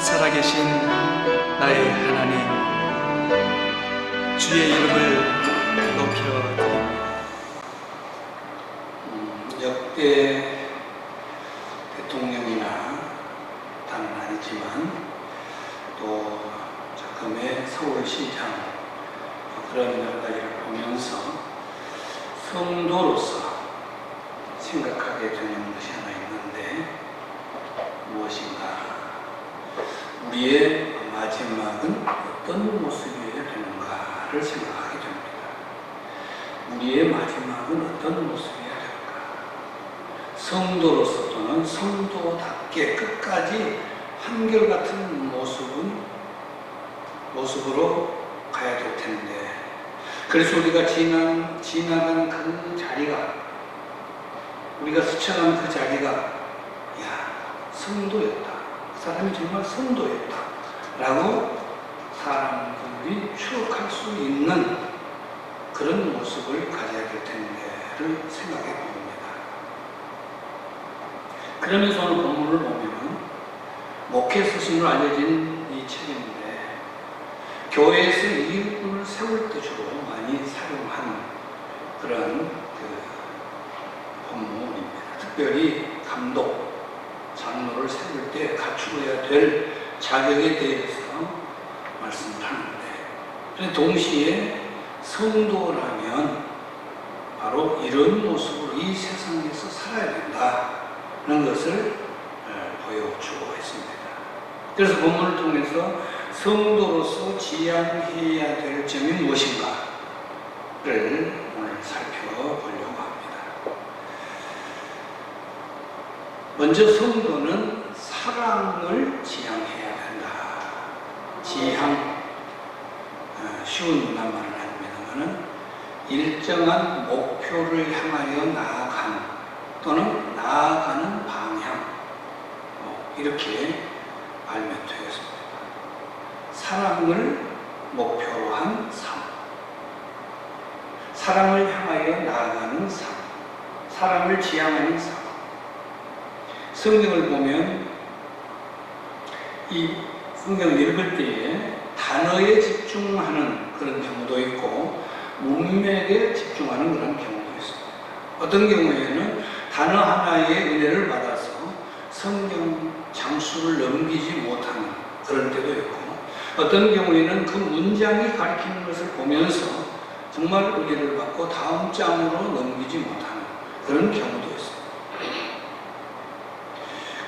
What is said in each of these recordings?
살아계신 나의 하나님 주의 이름을 높여드립니다. 음, 역대 대통령이나 다는 아니지만 또 작금의 서울시장 그런 가지를 보면서 성도로서 생각하게 되는 것이 하나 있는데 무엇인가 우리의 마지막은 어떤 모습이어야 되는가를 생각하게 됩니다. 우리의 마지막은 어떤 모습이어야 될까? 성도로서 또는 성도답게 끝까지 한결같은 모습은 모습으로 가야 될 텐데 그래서 우리가 지난, 지나간 그 자리가 우리가 스쳐간 그 자리가 야 성도였다 그 사람이 정말 성도였다 라고 사람들이 추억할 수 있는 그런 모습을 가져야 될 텐데를 생각해 봅니다. 그러면서 오늘 본문을 보면 목회 스승으로 알려진 이 책인데 교회에서 이웃을 세울 때 주로 많이 사용한 그런 그 본문입니다. 특별히 감독, 장로를 세울 때 갖추어야 될 자격에 대해서 말씀을 하는데 동시에 성도라면 바로 이런 모습으로 이 세상에서 살아야 된다는 것을 어, 보여주고 있습니다. 그래서 본문을 통해서 성도로서 지향해야 될 점이 무엇인가를 오늘 살펴보려고 합니다. 먼저 성도는 사랑을 지향해야 된다. 지향, 어, 쉬운 문단말을 합니다만은 일정한 목표를 향하여 나아간 또는 나아가는 방향 어, 이렇게 발명되었습니다. 사랑을 목표로 한 삶, 사랑을 향하여 나아가는 삶, 사랑을 지향하는 삶. 성경을 보면 이 성경을 읽을 때에 단어에 집중하는 그런 경우도 있고 문맥에 집중하는 그런 경우도 있습니다. 어떤 경우에는 단어 하나의 은혜를 받아서 성경 장수를 넘기지 못하는 그런 때도 있고 어떤 경우에는 그 문장이 가리키는 것을 보면서 정말 은혜를 받고 다음 장으로 넘기지 못하는 그런 경우도 있습니다.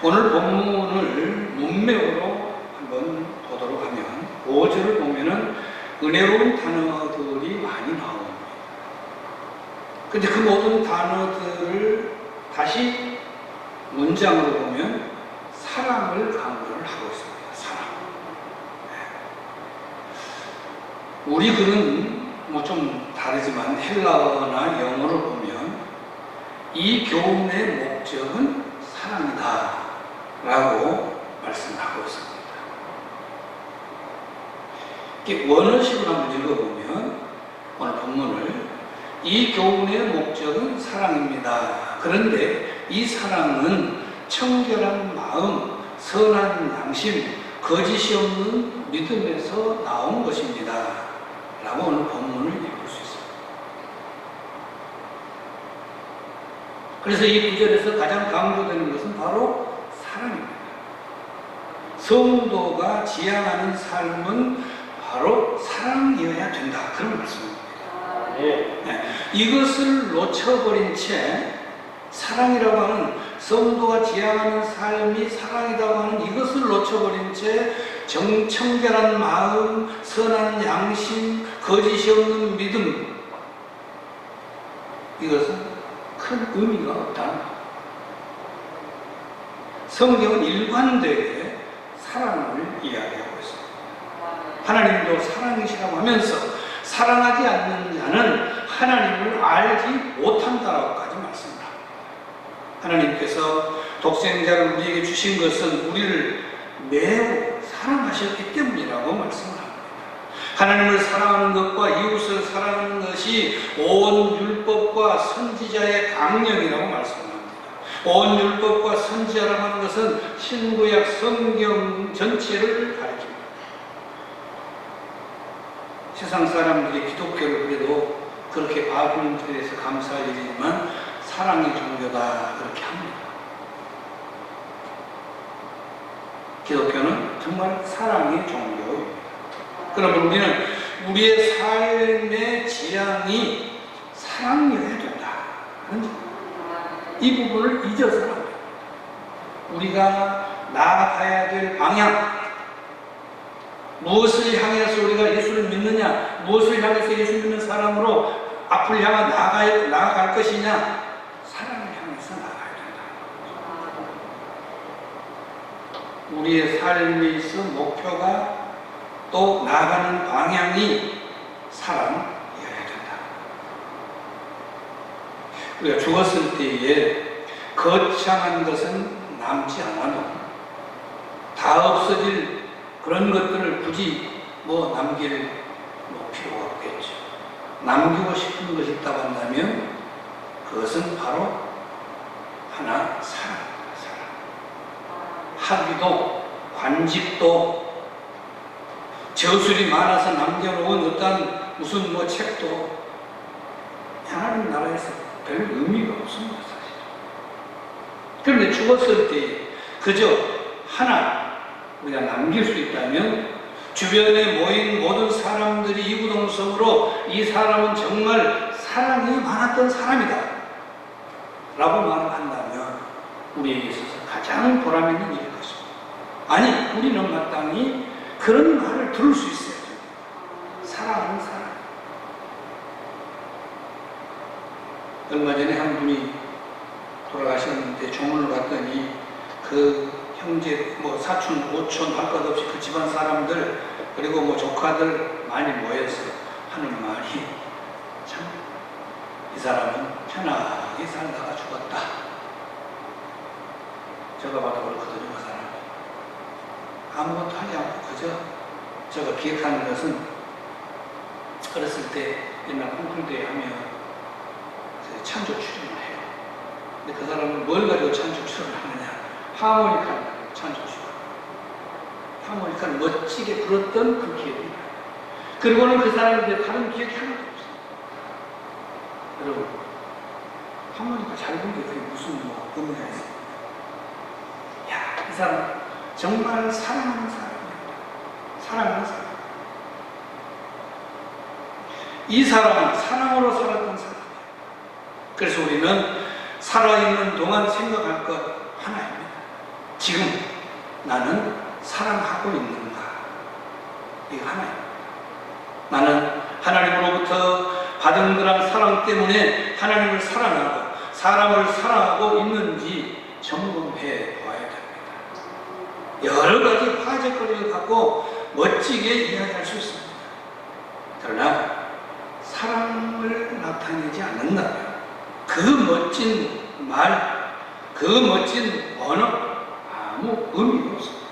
오늘 본문을 문맥으로 한번 보도록 하면 5절을 보면은 은혜로운 단어들이 많이 나옵니다. 근데 그 모든 단어들을 다시 문장으로 보면 사랑을 강조를 하고 있습니다. 사랑. 네. 우리 글은 뭐 좀 다르지만 헬라어나 영어로 보면 이 교훈의 목적은 사랑이다 라고 말씀하고 있습니다. 원어식으로 한번 읽어보면 오늘 본문을 이 교훈의 목적은 사랑입니다. 그런데 이 사랑은 청결한 마음, 선한 양심, 거짓이 없는 믿음에서 나온 것입니다. 라고 오늘 본문을 읽을 수 있습니다. 그래서 이 구절에서 가장 강조되는 것은 바로 사랑입니다. 성도가 지향하는 삶은 바로 사랑이어야 된다. 그런 말씀입니다. 네. 이것을 놓쳐버린 채 사랑이라고 하는 성도가 지향하는 삶이 사랑이라고 하는 이것을 놓쳐버린 채 정, 청결한 마음, 선한 양심, 거짓이 없는 믿음 이것은 큰 의미가 없다는 것. 성경은 일관되게 사랑을 이야기하고 있습니다. 하나님도 사랑이시라고 하면서 사랑하지 않는 자는 하나님을 알지 못한다라고까지 말씀을 합니다. 하나님께서 독생자를 우리에게 주신 것은 우리를 매우 사랑하셨기 때문이라고 말씀을 합니다. 하나님을 사랑하는 것과 이웃을 사랑하는 것이 온 율법과 선지자의 강령이라고 말씀합니다. 온 율법과 선지자라고 하는 것은 신구약 성경 전체를 가르칩니다. 세상 사람들이 기독교를 그래도 그렇게 것에 대해서 감사할 일이지만 사랑의 종교다 그렇게 합니다. 기독교는 정말 사랑의 종교입니다. 그러면 우리는 우리의 삶의 지향이 사랑이어야 된다. 이 부분을 잊어서는. 우리가 나아가야 될 방향, 무엇을 향해서 우리가 예수를 믿느냐, 무엇을 향해서 예수 믿는 사람으로 앞을 향해 나아가, 나아갈 것이냐, 사랑을 향해서 나아가야 된다. 우리의 삶에 있어 목표가 또 나아가는 방향이 사랑이어야 된다. 우리가 죽었을 때에 거창한 것은 남지 않아도 다 없어질 그런 것들을 굳이 뭐 남길 뭐 필요가 없겠죠. 남기고 싶은 것이 있다고 한다면 그것은 바로 하나 사랑입니다. 사랑. 학위도 관직도 저술이 많아서 남겨놓은 어떤 무슨 뭐 책도 하나님 나라에서 별 의미가 없습니다, 사실. 그런데 죽었을 때 그저 하나 우리가 남길 수 있다면 주변에 모인 모든 사람들이 이구동성으로 이 사람은 정말 사랑이 많았던 사람이다. 라고 말을 한다면 우리에게 있어서 가장 보람 있는 일일 것입니다. 아니, 우리는 마땅히 그런 말을 들을 수 있어야 됩니다. 사랑하는 사람. 얼마 전에 한 분이 돌아가셨는데 조문을 갔더니 그 형제, 뭐 사촌, 오촌 할 것 없이 그 집안 사람들 그리고 뭐 조카들 많이 모여서 하는 말이 참 이 사람은 편하게 살다가 죽었다. 제가 봐도 그렇거든요, 그 사람. 아무것도 하지 않고 그저 제가 기억하는 것은 어렸을 때 옛날 콩쿨대회 하면 그 찬조 출연을 해요. 근데 그 사람은 뭘 가지고 찬조 출연을 하느냐? 하모니카를 가지고 찬조 출연. 하모니카를 멋지게 불었던 그 기억이 나요. 그리고는 그 사람인데 다른 기억이 하나도 없어요. 여러분, 하모니카 잘 부는 게 그게 무슨 뭐 의미가 있어요? 야, 이 사람 정말 사랑하는 사람이야. 사랑하는 사람. 이 사람은 사랑으로 살았던. 그래서 우리는 살아있는 동안 생각할 것 하나입니다. 지금 나는 사랑하고 있는가? 이거 하나입니다. 나는 하나님으로부터 받은 그런 사랑 때문에 하나님을 사랑하고 사람을 사랑하고 있는지 점검해 봐야 됩니다. 여러 가지 화제거리를 갖고 멋지게 이야기할 수 있습니다. 그러나 사랑을 나타내지 않는다면 그 멋진 말, 그 멋진 언어 아무 의미가 없습니다.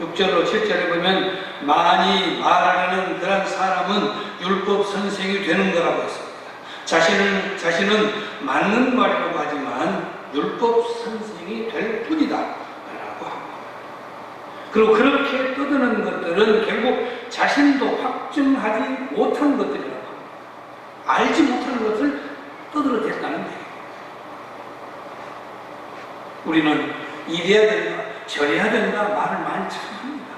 6절로 7절에 보면 많이 말하는 그런 사람은 율법 선생이 되는 거라고 했습니다. 자신은 자신은 맞는 말이라고 하지만 율법 선생이 될 뿐이다. 라고 합니다. 그리고 그렇게 떠드는 것들은 결국 자신도 확증하지 못한 것들이라고 합니다. 알지 못하는 것을 떠들어댔다는 얘기예요. 우리는 이래야 된다, 저래야 된다 말을 많이 참 합니다.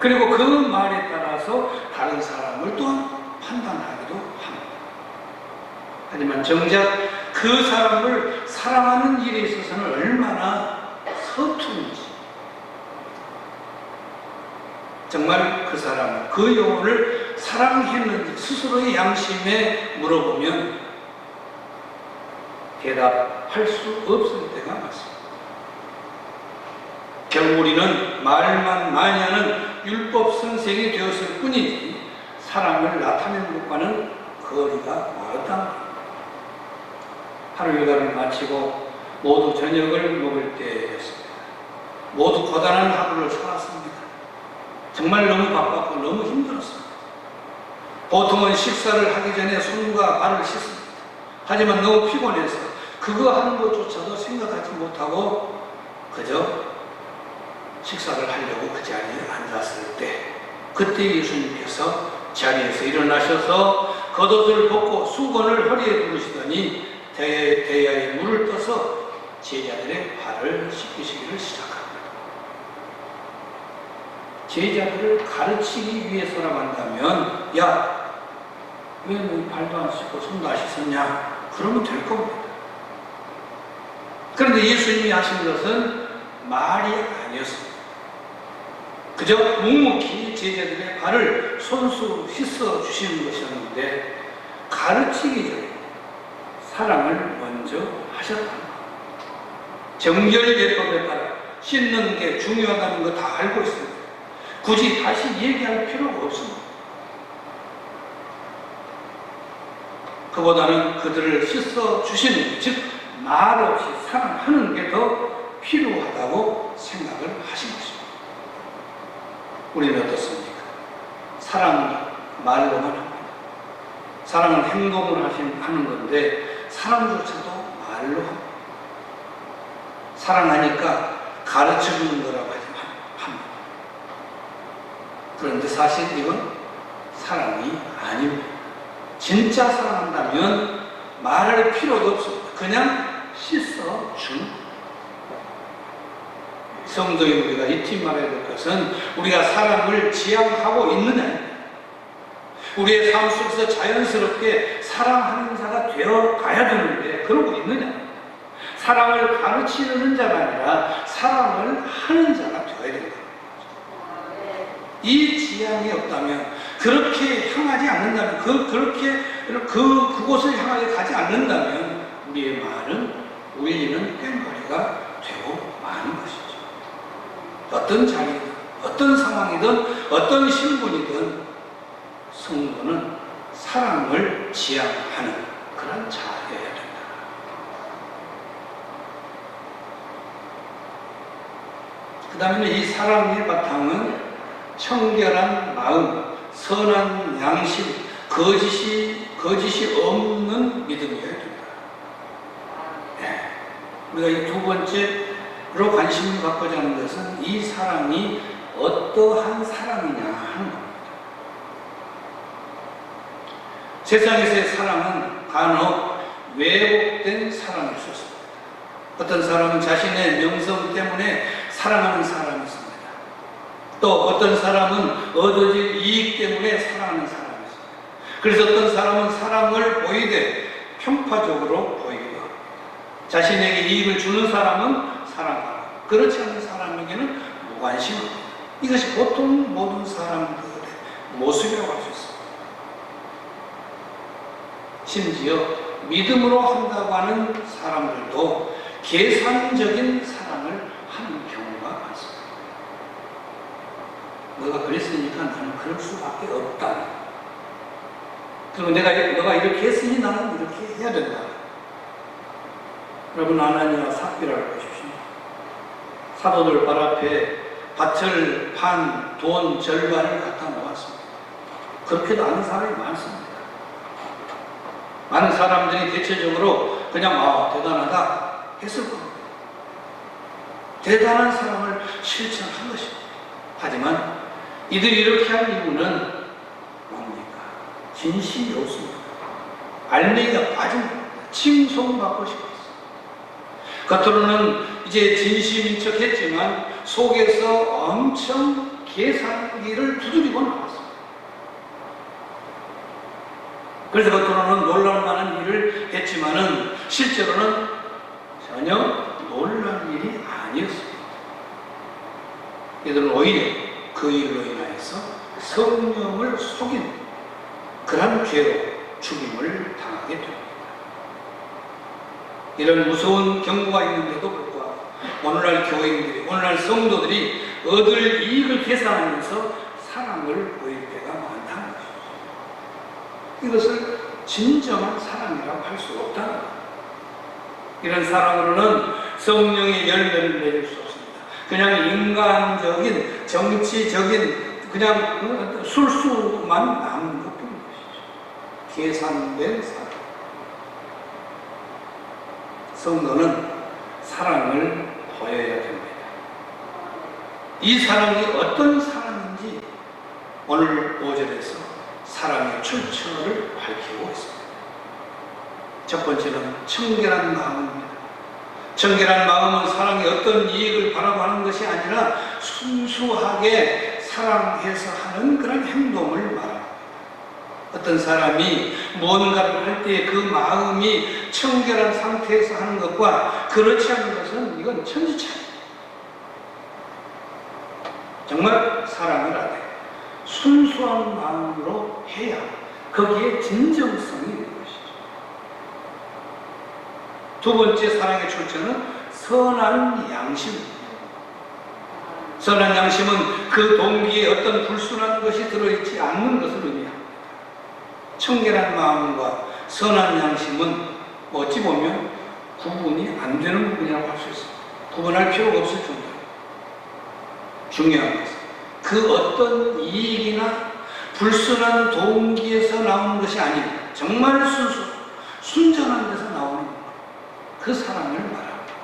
그리고 그 말에 따라서 다른 사람을 또한 판단하기도 합니다. 하지만 정작 그 사람을 사랑하는 일에 있어서는 얼마나 서투른지 정말 그 사람, 그 영혼을 사랑했는지 스스로의 양심에 물어보면 대답할 수 없을 때가 많습니다. 결국 우리는 말만 많이 하는 율법 선생이 되었을 뿐이지 사랑을 나타내는 것과는 거리가 멀다. 하루 일과를 마치고 모두 저녁을 먹을 때였습니다. 모두 고단한 하루를 살았습니다. 정말 너무 바빴고 너무 힘들었습니다. 보통은 식사를 하기 전에 손과 발을 씻습니다. 하지만 너무 피곤해서 그거 하는 것조차도 생각하지 못하고 그저 식사를 하려고 그 자리에 앉았을 때 그때 예수님께서 자리에서 일어나셔서 겉옷을 벗고 수건을 허리에 두르시더니 대, 대야에 물을 떠서 제자들의 발을 씻기시기를 시작합니다. 제자들을 가르치기 위해서라고 한다면 야, 왜너 발도 안 씻고 손도 안 씻었냐? 그러면 될 겁니다. 그런데 예수님이 하신 것은 말이 아니었습니다. 그저 묵묵히 제자들의 발을 손수 씻어 주시는 것이었는데 가르치기 전에 사랑을 먼저 하셨다는 것. 정결 예법에 따라 씻는 게 중요하다는 거 다 알고 있습니다. 굳이 다시 얘기할 필요가 없습니다. 그보다는 그들을 씻어 주시는 것, 즉, 말 없이 사랑하는 게 더 필요하다고 생각을 하신 것입니다. 우리는 어떻습니까? 사랑은 말로만 합니다. 사랑은 행동을 하신- 하는 건데, 사랑조차도 말로 합니다. 사랑하니까 가르쳐 주는 거라고 합니다. 그런데 사실 이건 사랑이 아닙니다. 진짜 사랑한다면 말할 필요도 없습니다. 그냥 씻어 거예요. 성도인 우리가 잊지 말아야 될 것은 우리가 사랑을 지향하고 있느냐 우리의 삶 속에서 자연스럽게 사랑하는 자가 되어 가야 되는데 그러고 있느냐 사랑을 가르치는 자가 아니라 사랑을 하는 자가 되어야 된다 이 지향이 없다면 그렇게 향하지 않는다면 그 그렇게 그 그곳을 향하게 가지 않는다면 우리의 말은 울리는 꽹과리가 되고 마는 것이죠. 어떤 자리든 어떤 상황이든 어떤 신분이든 성도는 사랑을 지향하는 그런 자여야 된다. 그 다음에 이 사랑의 바탕은 청결한 마음, 선한 양심, 거짓이, 거짓이 없는 믿음이어야 된다. 네. 우리가 이 두 번째로 관심을 갖고자 하는 것은 이 사랑이 어떠한 사랑이냐 하는 겁니다. 세상에서의 사랑은 간혹 왜곡된 사랑일 수 있습니다. 어떤 사람은 자신의 명성 때문에 사랑하는 사람이 있습니다. 또 어떤 사람은 얻어질 이익 때문에 사랑하는 사람이 있습니다. 그래서 어떤 사람은 사랑을 보이되 편파적으로 보이기도 합니다. 자신에게 이익을 주는 사람은 사랑하고 그렇지 않은 사람에게는 무관심합니다. 이것이 보통 모든 사람들의 모습이라고 할 수 있습니다. 심지어 믿음으로 한다고 하는 사람들도 계산적인 사랑을 하는 경우가 많습니다. 너가 그랬으니까 나는 그럴 수밖에 없다. 그리고 내가 너가 이렇게 했으니 나는 이렇게 해야 된다. 여러분 아나니와 삽비라고 보십시오. 사도들 발 앞에 밭을 판 돈 절반을 갖다 놓았습니다. 그렇게도 아는 사람이 많습니다. 많은 사람들이 대체적으로 그냥 아 대단하다 했을 겁니다. 대단한 사랑을 실천한 것입니다. 하지만 이들이 이렇게 한 이유는 뭡니까? 진심이 없습니다. 알맹이가 빠진. 칭송받고 싶었어요. 겉으로는 이제 진심인 척 했지만 속에서 엄청 계산기를 두드리고 나왔습니다. 그래서 겉으로는 놀랄 만한 일을 했지만은 실제로는 전혀 놀랄 일이 아니었습니다. 이들은 오히려 그 일로 인 하여서 성령을 속인 그런 죄로 죽임을 당하게 됩니다. 이런 무서운 경고가 있는데도 불구하고 오늘날 교인들이, 오늘날 성도들이 얻을 이익을 계산하면서 사랑을 보일 때가 많다는 것이죠. 이것을 진정한 사랑이라고 할 수 없다는 것. 이런 사랑으로는 성령의 열매를 맺을 수 없습니다. 그냥 인간적인, 정치적인, 그냥 술수만 남는 것 뿐인 것이죠. 계산된 사랑. 성도는 사랑을 보여야 됩니다. 이 사람이 어떤 사람인지 오늘 5절에서 사람의 출처를 밝히고 있습니다. 첫 번째는 청결한 마음입니다. 청결한 마음은 사람이 어떤 이익을 바라고 하는 것이 아니라 순수하게 사랑해서 하는 그런 행동을 말합니다. 어떤 사람이 뭔가를 할 때 그 마음이 청결한 상태에서 하는 것과 그렇지 않은 것은 이건 천지차이. 정말 사랑을 하되 순수한 마음으로 해야 거기에 진정성이 있는 것이죠. 두 번째 사랑의 출처는 선한 양심입니다. 선한 양심은 그 동기에 어떤 불순한 것이 들어있지 않는 것을 의미합니다. 청결한 마음과 선한 양심은 어찌 보면 구분이 안 되는 부분이라고 할 수 있습니다. 구분할 필요가 없을 정도로 중요한 것은 그 어떤 이익이나 불순한 동기에서 나오는 것이 아닌 정말 순수, 순전한 데서 나오는 그 사랑을 말합니다.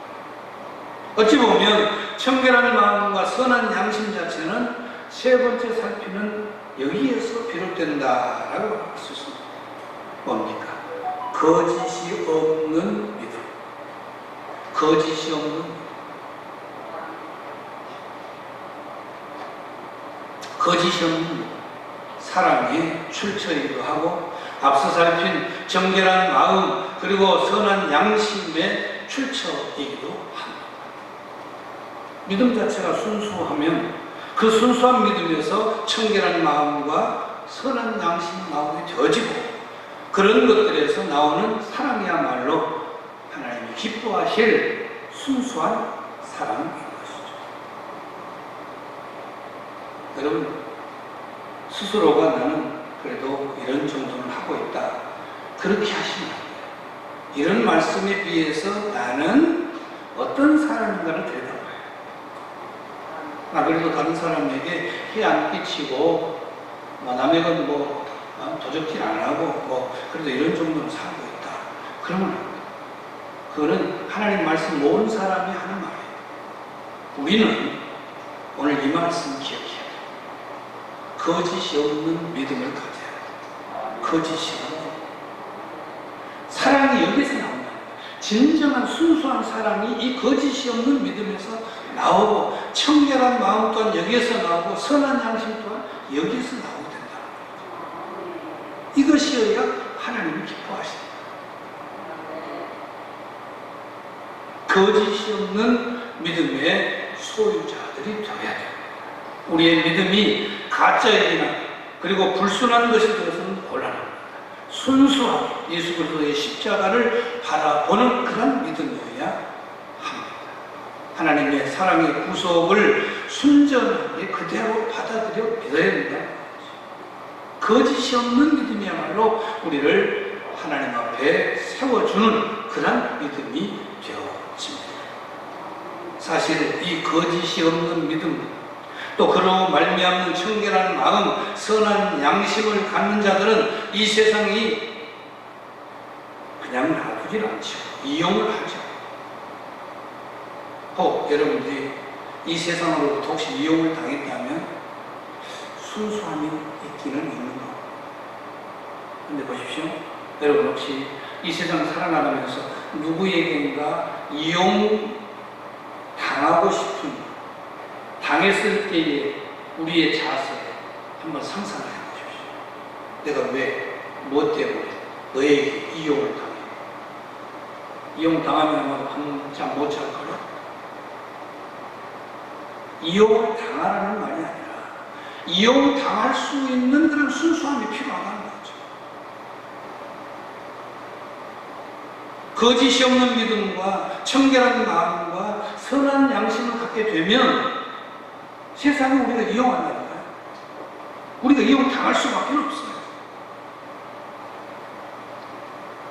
어찌 보면 청결한 마음과 선한 양심 자체는 세 번째 살피는 여기에서 비롯된다라고 할 수 있습니다. 뭡니까? 거짓이 없는 믿음. 거짓이 없는. 거짓이 없는. 사랑의 출처이기도 하고 앞서 살핀 정결한 마음 그리고 선한 양심의 출처이기도 합니다. 믿음 자체가 순수하면 그 순수한 믿음에서 청결한 마음과 선한 양심이 나오게 되어지고 그런 것들에서 나오는 사랑이야말로 하나님이 기뻐하실 순수한 사랑인 것이죠. 여러분 스스로가 나는 그래도 이런 정도는 하고 있다. 그렇게 하시면. 이런 말씀에 비해서 나는 어떤 사람인가를 들여다봐요. 나 그래도 다른 사람에게 해 안 끼치고 뭐 남의 건뭐 어, 도적질 안 하고 뭐 그래도 이런 정도는 살고 있다. 그러면 안 돼요. 그거는 하나님 말씀 모르는 사람이 하는 말이에요. 우리는 오늘 이 말씀 기억해야 돼요. 거짓이 없는 믿음을 가져야 돼요. 거짓이 없는 사랑이 여기서 나온다. 진정한 순수한 사랑이 이 거짓이 없는 믿음에서 나오고 청결한 마음 또한 여기에서 나오고 선한 양심 또한 여기에서 나오게 된다. 이것이어야 하나님이 기뻐하신다. 거짓이 없는 믿음의 소유자들이 되어야 돼요. 우리의 믿음이 가짜이나 그리고 불순한 것이 곤란합니다. 순수한 예수 그리스도의 십자가를 바라보는 그런 믿음이어야 합니다. 하나님의 사랑의 구속을 순전하게 그대로 받아들여 믿어야 된다. 거짓이 없는 믿음이야말로 우리를 하나님 앞에 세워주는 그런 믿음이 되어집니다. 사실 이 거짓이 없는 믿음, 또 그로 말미암는 청결한 마음, 선한 양심을 갖는 자들은 이 세상이 그냥 놔두질 않죠. 이용을 하죠. 혹 여러분들이 이 세상으로부터 혹시 이용을 당했다면 순수함이 있기는 있는 거. 근데 보십시오. 여러분 혹시 이 세상 살아나가면서 누구에게인가 이용 당하고 싶은 당했을 때의 우리의 자세 한번 상상해 보십시오. 내가 왜, 뭐 때문에 너에게 이용을 당해? 이용 당하면 아마 한잠 못 잘걸요? 이용을 당하라는 말이 아니라 이용 당할 수 있는 그런 순수함이 필요하다는 거죠. 거짓이 없는 믿음과 청결한 마음과 선한 양심을 갖게 되면 세상을 우리가 이용한다니까요. 우리가 이용 당할 수밖에 없어요.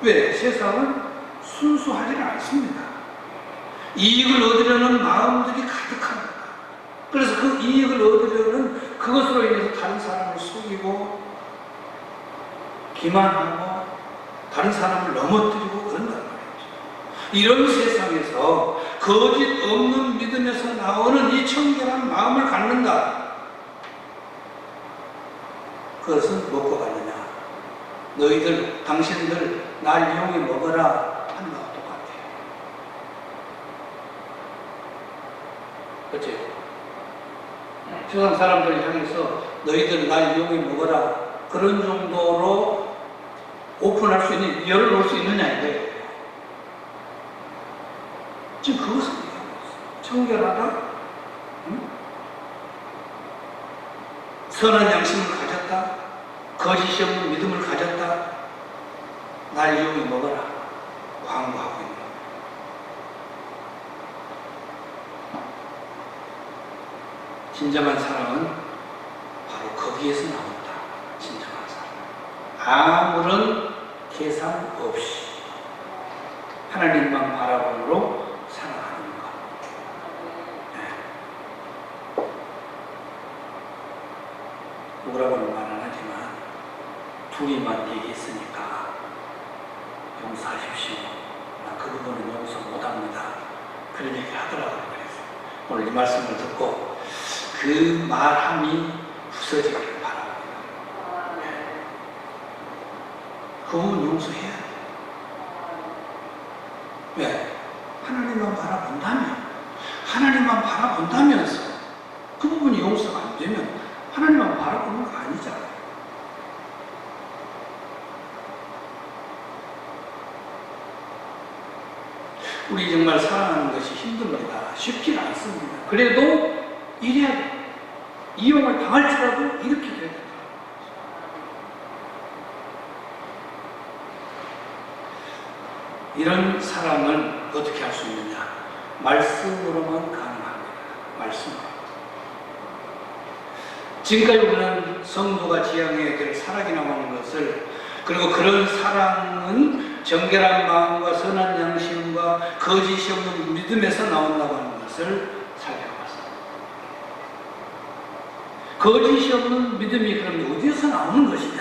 왜? 세상은 순수하지는 않습니다. 이익을 얻으려는 마음들이 가득합니다. 그래서 그 이익을 얻으려는 그것으로 인해서 다른 사람을 속이고 기만하고 다른 사람을 넘어뜨리고 그런단 말이죠. 이런 세상에서 거짓 없는 믿음에서 나오는 이 청결한 마음을 갖는다. 그것은 먹고 가느냐? 너희들, 당신들 날 이용해 먹어라 하는 거와 똑같아요. 그렇죠? 세상 사람들 향해서 너희들 날 이용해 먹어라 그런 정도로 오픈할 수 있는 열을 놓을 수 있느냐 이거예요. 지금 있어요. 청결하다, 응? 선한 양심을 가졌다, 거짓이 없는 믿음을 가졌다, 날 이용해 먹어라 광고하고 있는 거예요. 진정한 사랑은 바로 거기에서 나온다. 진정한 사랑. 아무런 계산 없이 하나님만 바라보므로 사랑하는 것. 네. 누구라고는 말 안 하지만 둘이만 얘기했으니까 용서하십시오. 나 그 부분은 용서 못합니다. 그런 얘기 하더라고요. 그래서 오늘 이 말씀을 듣고 그 말함이 부서지기를 바랍니다. 네. 그 부분 용서해야 돼. 왜? 하나님만 바라본다면, 하나님만 바라본다면서 그 부분이 용서가 안 되면 하나님만 바라보는 거 아니잖아요. 우리 정말 사랑하는 것이 힘듭니다. 쉽지 않습니다. 그래도 이래야 돼. 이용을 당할지라도 이렇게 돼야 된다. 이런 사랑을 어떻게 할 수 있느냐? 말씀으로만 가능합니다. 말씀으로. 지금까지 우리는 성도가 지향해야 될 사랑이 나오는 것을 그리고 그런 사랑은 정결한 마음과 선한 양심과 거짓이 없는 믿음에서 나온다고 하는 것을 살펴봤습니다. 거짓이 없는 믿음이 그럼 어디에서 나오는 것이냐?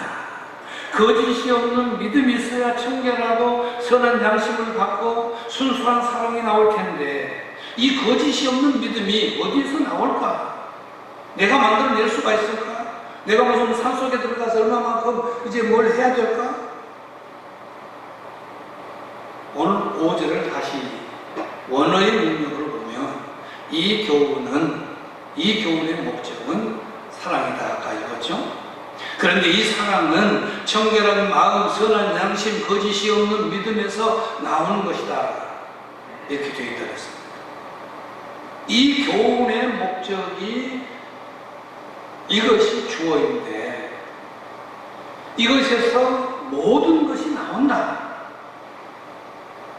거짓이 없는 믿음이 있어야 청결하고 선한 양심을 갖고 순수한 사랑이 나올 텐데 이 거짓이 없는 믿음이 어디에서 나올까? 내가 만들어낼 수가 있을까? 내가 무슨 산속에 들어가서 얼마만큼 이제 뭘 해야 될까? 오늘 5절을 다시 원어의 능력으로 보면 이 교훈은 이 교훈의 목적은 사랑이다 아까 읽었죠? 그런데 이 사랑은 청결한 마음, 선한 양심, 거짓이 없는 믿음에서 나오는 것이다 이렇게 되어 있다 그랬습니다 이 교훈의 목적이 이것이 주어인데 이것에서 모든 것이 나온다.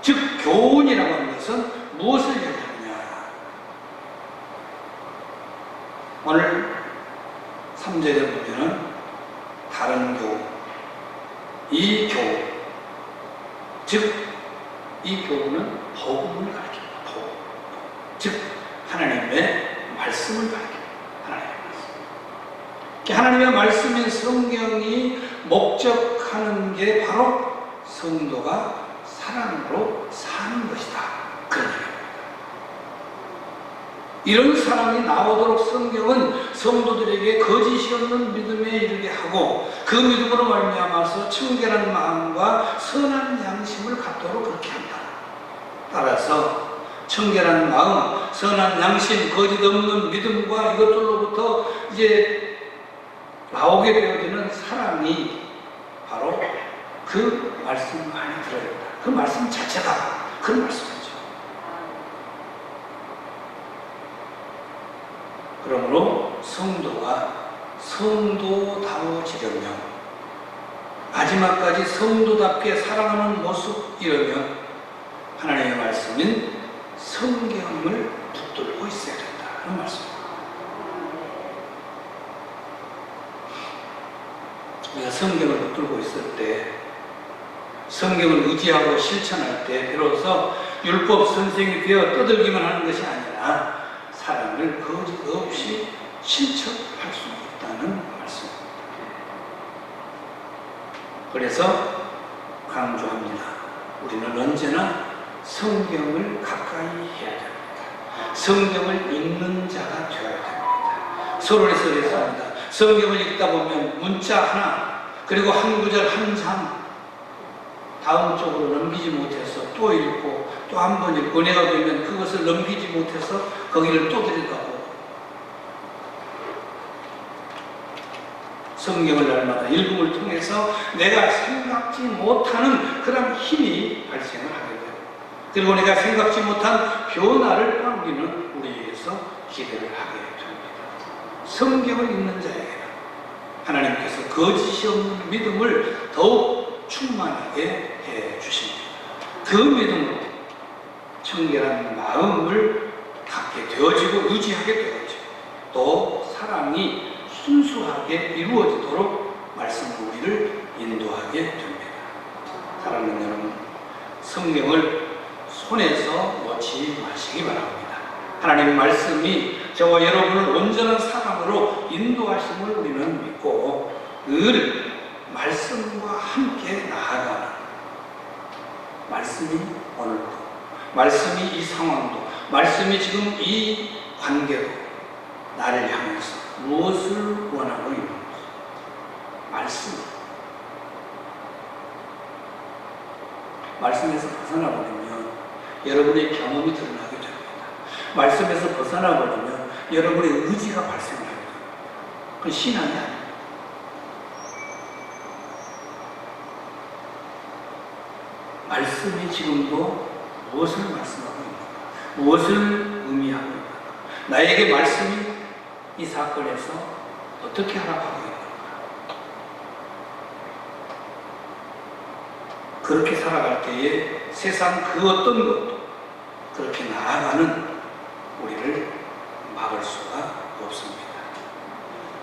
즉 교훈이라고 하는 것은 무엇을 얘기하느냐? 오늘 3절에 보면은 다른 교훈, 이 교훈, 즉이 교훈은 복음을 가르칩니다. 복음. 즉 하나님의 말씀을 가르칩니다. 하나님의 말씀. 하나님의 말씀인 성경이 목적하는 게 바로 성도가 사랑으로 사는 것이다. 이런 사랑이 나오도록 성경은 성도들에게 거짓이 없는 믿음에 이르게 하고 그 믿음으로 말미암아서 청결한 마음과 선한 양심을 갖도록 그렇게 한다. 따라서 청결한 마음, 선한 양심, 거짓 없는 믿음과 이것들로부터 이제 나오게 되어지는 사랑이 바로 그 말씀 안에 들어있다. 그 말씀 자체가 그런 말씀이죠. 그러므로 성도가 성도다워지려면 마지막까지 성도답게 살아가는 모습이려면 하나님의 말씀인 성경을 붙들고 있어야 된다. 그런 말씀입니다. 우리가 성경을 붙들고 있을 때 성경을 의지하고 실천할 때 비로소 율법 선생이 되어 떠들기만 하는 것이 아니라 사랑을 거짓 없이 실천할 수 있다는 말씀입니다. 그래서 강조합니다. 우리는 언제나 성경을 가까이 해야 된다. 성경을 읽는 자가 되어야 됩니다. 서론에서 그랬습니다. 성경을 읽다 보면 문자 하나 그리고 한 구절 한 장 다음 쪽으로 넘기지 못해서 또 읽고 또 한번 읽고 은혜가 되면 그것을 넘기지 못해서 거기를 또 들여다보고 성경을 날마다 읽음을 통해서 내가 생각지 못하는 그런 힘이 발생을 하게 돼요. 그리고 내가 생각지 못한 변화를 당기는 우리에게서 기대를 하게 됩니다. 성경을 읽는 자에게 하나님께서 거짓이 없는 믿음을 더욱 충만하게 해 주십니다. 그 믿음으로 청결한 마음을 갖게 되어지고 유지하게 되어지고 또 사랑이 순수하게 이루어지도록 말씀 우리를 인도하게 됩니다. 사랑하는 여러분, 성경을 손에서 놓지 마시기 바랍니다. 하나님 말씀이 저와 여러분을 온전한 사랑으로 인도하심을 우리는 믿고 늘 말씀과 함께 나아가는 말씀이 오늘도 말씀이 이 상황도 말씀이 지금 이 관계도 나를 향해서 무엇을 원하고 있는지 말씀 말씀에서 벗어나버리면 여러분의 경험이 드러나게 됩니다. 말씀에서 벗어나버리면 여러분의 의지가 발생하게 됩니다. 그건 신앙이 아닙니다. 말씀이 지금도 무엇을 말씀하고 있는가? 무엇을 의미하고 있는가? 나에게 말씀이 이 사건에서 어떻게 하라고 있는가? 그렇게 살아갈 때에 세상 그 어떤 것도 그렇게 나아가는 우리를 막을 수가 없습니다.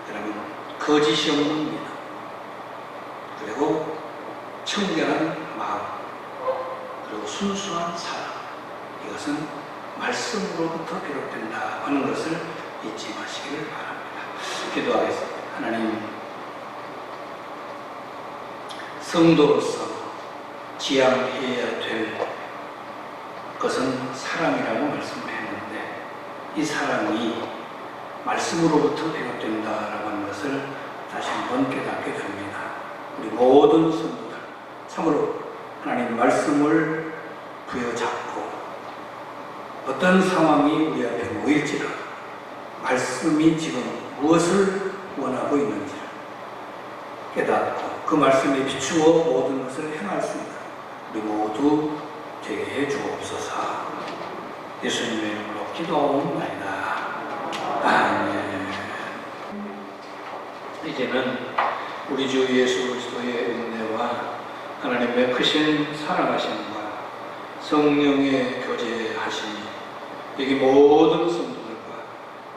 여러분, 거짓이 없는 믿음, 그리고 청결한 순수한 사랑, 이것은 말씀으로부터 비롯된다 하는 것을 잊지 마시기를 바랍니다. 기도하겠습니다. 하나님, 성도로서 지향해야 될 것은 사랑이라고 말씀을 했는데 이 사랑이 말씀으로부터 비롯된다라고 하는 것을 다시 한번 깨닫게 됩니다. 우리 모든 성도들 참으로 하나님 말씀을 부여잡고 어떤 상황이 우리 앞에 모일지라도 말씀이 지금 무엇을 원하고 있는지 깨닫고 그 말씀에 비추어 모든 것을 행할 수 있는 우리 모두 되게 해 주옵소서. 예수님의 이름으로 기도하옵나이다. 아멘. 이제는 우리 주 예수 그리스도의 은혜와 하나님의 크신 사랑하심과 성령의 교제하심이 여기 모든 성도들과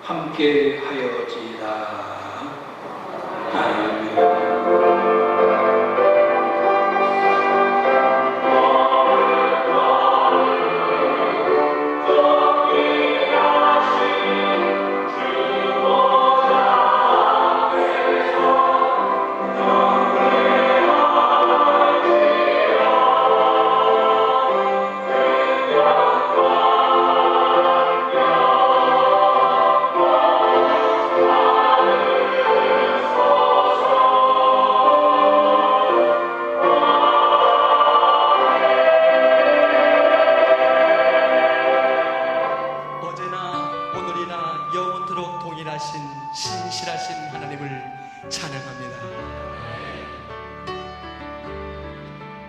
함께 하여지이다